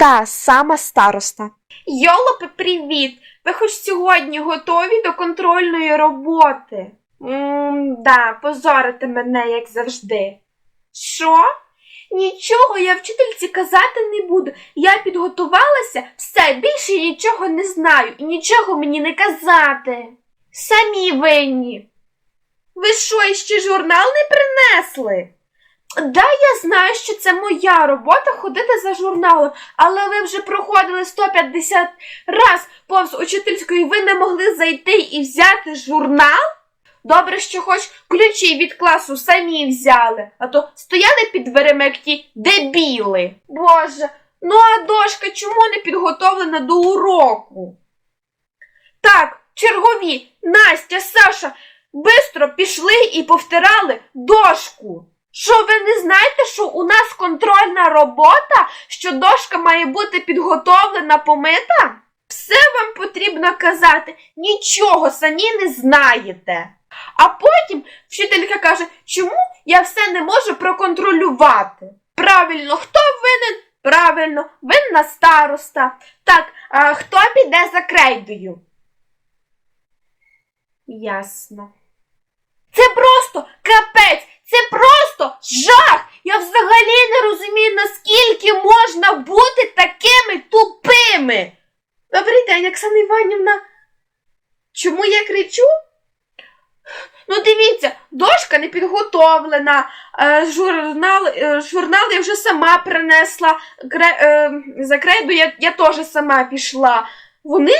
Та сама староста. Йолопе, привіт! Ви хоч сьогодні готові до контрольної роботи? Мм, да, позорите мене, як завжди. Що? Нічого я вчительці казати не буду. Я підготувалася, все, більше нічого не знаю і нічого мені не казати. Самі винні. Ви що, іще журнал не принесли? Да, я знаю, що це моя робота ходити за журналом, але ви вже проходили 150 раз повз учительської, ви не могли зайти і взяти журнал? Добре, що хоч ключі від класу самі взяли, а то стояли під дверима, як ті дебіли. Боже, ну а дошка чому не підготовлена до уроку? Так, чергові, Настя, Саша, бистро пішли і повтирали дошку. Що ви не знаєте, що у нас контрольна робота, що дошка має бути підготовлена, помита? Все вам потрібно казати, нічого самі не знаєте. А потім вчителька каже, чому я все не можу проконтролювати? Правильно, хто винен? Правильно, винна староста. Так, а хто піде за крейдою? Ясно. Це просто капець, це просто жах. Я взагалі не розумію, наскільки можна бути такими тупими. Добрий день, Оксана Іванівна. Чому я кричу? Ну, дивіться, дошка не підготовлена, е, журнал, е, журнал я вже сама принесла, е, за крейду я, я теж сама пішла. Вони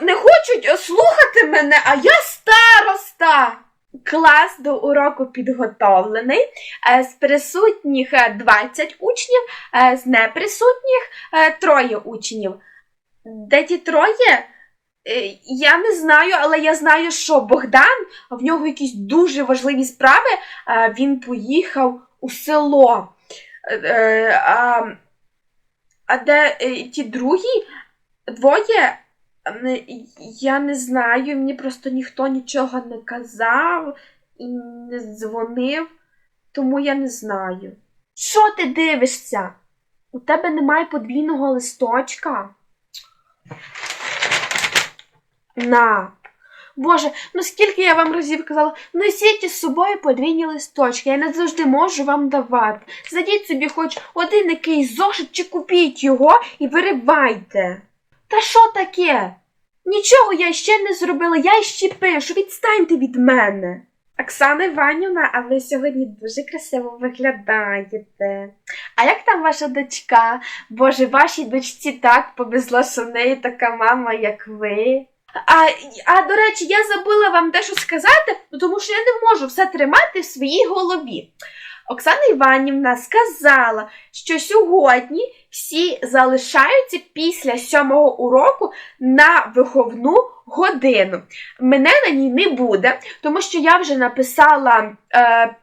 не хочуть слухати мене, а я староста. Клас до уроку підготовлений. Е, З присутніх е, 20 учнів, е, з неприсутніх е, троє учнів. Де ті троє? Е, Я не знаю, але я знаю, що Богдан, в нього якісь дуже важливі справи, е, він поїхав у село. Е, е, А, де е, ті другі двоє? М, Я не знаю, мені просто ніхто нічого не казав і не дзвонив, тому я не знаю. Що ти дивишся? У тебе немає подвійного листочка? На. Боже, ну скільки я вам разів казала, носіть із собою подвійні листочки, я не завжди можу вам давати. Зайдіть собі хоч один якийсь зошит чи купіть його і виривайте. Та що таке? Нічого я ще не зробила, я ще пишу, відстаньте від мене. Оксана Іванівна, а ви сьогодні дуже красиво виглядаєте. А як там ваша дочка? Боже, вашій дочці так повезло, що в неї така мама, як ви. А, а до речі, я забула вам дещо сказати, ну, тому що я не можу все тримати в своїй голові. Оксана Іванівна сказала, що сьогодні всі залишаються після сьомого уроку на виховну годину. Мене на ній не буде, тому що я вже написала е,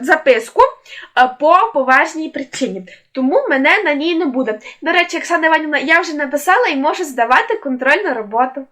записку е, по поважній причині. Тому мене на ній не буде. До речі, Оксана Іванівна, я вже написала і можу здавати контрольну роботу.